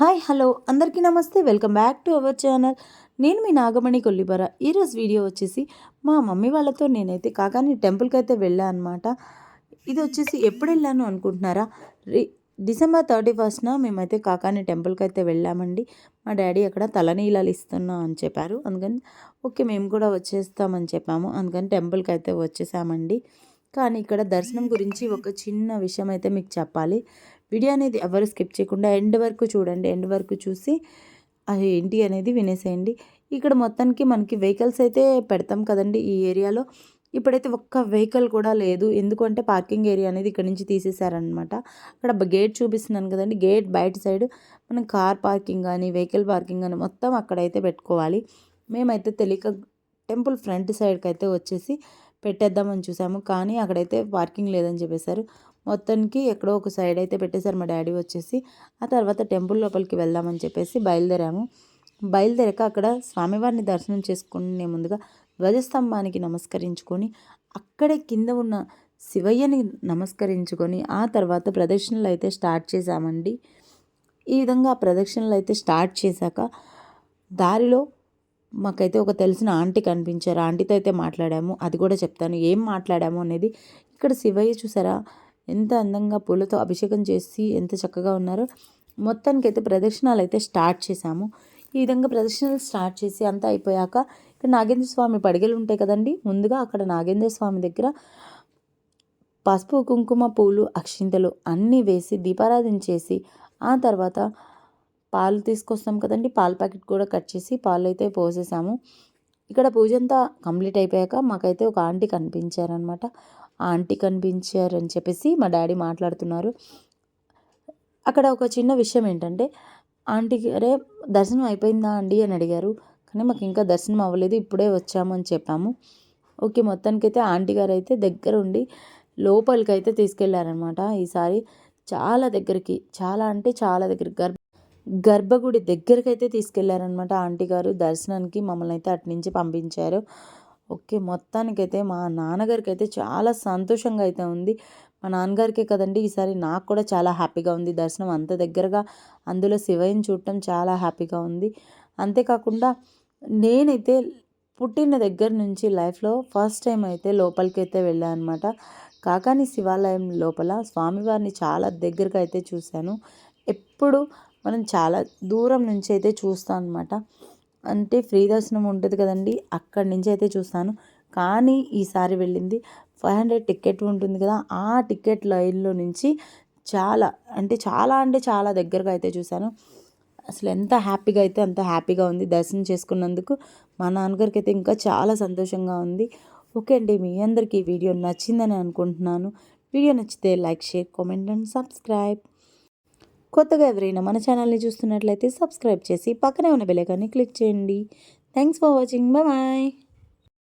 Hi hello. అందరికీ నమస్తే. Welcome back to our channel. నేను మీ నాగమణి కొల్లిబర. ఈరోజు వీడియో వచ్చేసి మా మమ్మీ వాళ్ళతో నేనైతే కాకాని టెంపుల్కి అయితే వెళ్ళాను అనమాట ఇది వచ్చేసి ఎప్పుడు వెళ్ళాను అనుకుంటున్నారా? రి డిసెంబర్ థర్టీ ఫస్ట్న మేమైతే కాకాని టెంపుల్కి అయితే వెళ్ళామండి. మా డాడీ అక్కడ తలనీలాలు ఇస్తున్నా అని చెప్పారు. అందుకని ఓకే మేము కూడా వచ్చేస్తామని చెప్పాము. అందుకని టెంపుల్కి అయితే వచ్చేసామండి. కానీ ఇక్కడ దర్శనం గురించి ఒక చిన్న విషయం అయితే మీకు చెప్పాలి. వీడియో అనేది ఎవరు స్కిప్ చేయకుండా ఎండ్ వరకు చూడండి. ఎండ్ వరకు చూసి అది ఏంటి అనేది వినేసేయండి. ఇక్కడ మొత్తానికి మనకి వెహికల్స్ అయితే పెడతాం కదండి ఈ ఏరియాలో. ఇప్పుడైతే ఒక్క వెహికల్ కూడా లేదు. ఎందుకంటే పార్కింగ్ ఏరియా అనేది ఇక్కడ నుంచి తీసేశారనమాట అక్కడ గేట్ చూపిస్తున్నాను కదండి. గేట్ బయట సైడ్ మనం కార్ పార్కింగ్ కానీ వెహికల్ పార్కింగ్ కానీ మొత్తం అక్కడైతే పెట్టుకోవాలి. మేమైతే తెలియక టెంపుల్ ఫ్రంట్ సైడ్కి అయితే వచ్చేసి పెట్టేద్దామని చూసాము. కానీ అక్కడైతే పార్కింగ్ లేదని చెప్పేశారు. మొత్తానికి ఎక్కడో ఒక సైడ్ అయితే పెట్టేశారు మా డాడీ వచ్చేసి. ఆ తర్వాత టెంపుల్ లోపలికి వెళ్దామని చెప్పేసి బయలుదేరాము. బయలుదేరాక అక్కడ స్వామివారిని దర్శనం చేసుకునే ముందుగా ధ్వజస్తంభానికి నమస్కరించుకొని అక్కడే కింద ఉన్న శివయ్యని నమస్కరించుకొని ఆ తర్వాత ప్రదక్షిణలు అయితే స్టార్ట్ చేశామండి. ఈ విధంగా ప్రదక్షిణలు అయితే స్టార్ట్ చేశాక దారిలో మాకైతే ఒక తెలిసిన ఆంటీ కనిపించారు. ఆంటీతో అయితే మాట్లాడాము. అది కూడా చెప్తాను. ఏం మాట్లాడాము అనేది ఇక్కడ శివయ్య చూసారా? ఎంత అందంగా పూలతో అభిషేకం చేసి ఎంత చక్కగా ఉన్నారో. మొత్తానికి అయితే ప్రదక్షిణాలు అయితే స్టార్ట్ చేశాము. ఈ విధంగా ప్రదక్షిణలు స్టార్ట్ చేసి అంతా అయిపోయాక ఇక్కడ నాగేంద్ర స్వామి పడిగలు ఉంటాయి కదండి. ముందుగా అక్కడ నాగేంద్ర స్వామి దగ్గర పసుపు కుంకుమ పూలు అక్షింతలు అన్నీ వేసి దీపారాధన చేసి ఆ తర్వాత పాలు తీసుకొస్తాం కదండి. పాల ప్యాకెట్ కూడా కట్ చేసి పాలు అయితే పోసేసాము. ఇక్కడ పూజ అంతా కంప్లీట్ అయిపోయాక మాకైతే ఒక ఆంటీ కనిపించారనమాట. ఆ ఆంటీ కనిపించారని చెప్పేసి మా డాడీ మాట్లాడుతున్నారు. అక్కడ ఒక చిన్న విషయం ఏంటంటే ఆంటీ అరే దర్శనం అయిపోయిందా అండి? అని అడిగారు. కానీ మాకు ఇంకా దర్శనం అవ్వలేదు ఇప్పుడే వచ్చాము అని చెప్పాము. ఓకే మొత్తానికైతే ఆంటీ గారు అయితే దగ్గర ఉండి లోపలికి అయితే తీసుకెళ్ళారనమాట. ఈసారి చాలా దగ్గరికి చాలా అంటే చాలా దగ్గర గర్భగుడి దగ్గరికి అయితే తీసుకెళ్ళారనమాట ఆంటీ గారు. దర్శనానికి మమ్మల్ని అయితే అటు నుంచి పంపించారు. ఓకే మొత్తానికైతే మా నాన్నగారికి అయితే చాలా సంతోషంగా అయితే ఉంది. మా నాన్నగారికే కదండి ఈసారి నాకు కూడా చాలా హ్యాపీగా ఉంది. దర్శనం అంత దగ్గరగా అందులో శివయ్యని చూడటం చాలా హ్యాపీగా ఉంది. అంతేకాకుండా నేనైతే పుట్టిన దగ్గర నుంచి లైఫ్లో ఫస్ట్ టైం అయితే లోపలికి అయితే వెళ్ళాను అనమాట కాకాని శివాలయం లోపల స్వామివారిని చాలా దగ్గరగా అయితే చూశాను. ఎప్పుడు మనం చాలా దూరం నుంచి అయితే చూస్తాం అనమాట అంటే ఫ్రీ దర్శనం ఉంటుంది కదండి అక్కడి నుంచి అయితే చూస్తాను. కానీ ఈసారి వెళ్ళింది ఫైవ్ హండ్రెడ్ టికెట్ ఉంటుంది కదా ఆ టికెట్ లైన్లో నుంచి చాలా అంటే చాలా అంటే చాలా దగ్గరగా అయితే చూశాను. అసలు ఎంత హ్యాపీగా అయితే అంత హ్యాపీగా ఉంది దర్శనం చేసుకున్నందుకు. మా నాన్నగారికి అయితే ఇంకా చాలా సంతోషంగా ఉంది. ఓకే అండి మీ అందరికీ వీడియో నచ్చిందని అనుకుంటున్నాను. వీడియో నచ్చితే like share comment and subscribe. కొత్తగా ఎవరైనా మన ఛానల్ని చూస్తున్నట్లయితే సబ్స్క్రైబ్ చేసి పక్కనే ఉన్న బెలైకాన్ని క్లిక్ చేయండి. Thanks for watching bye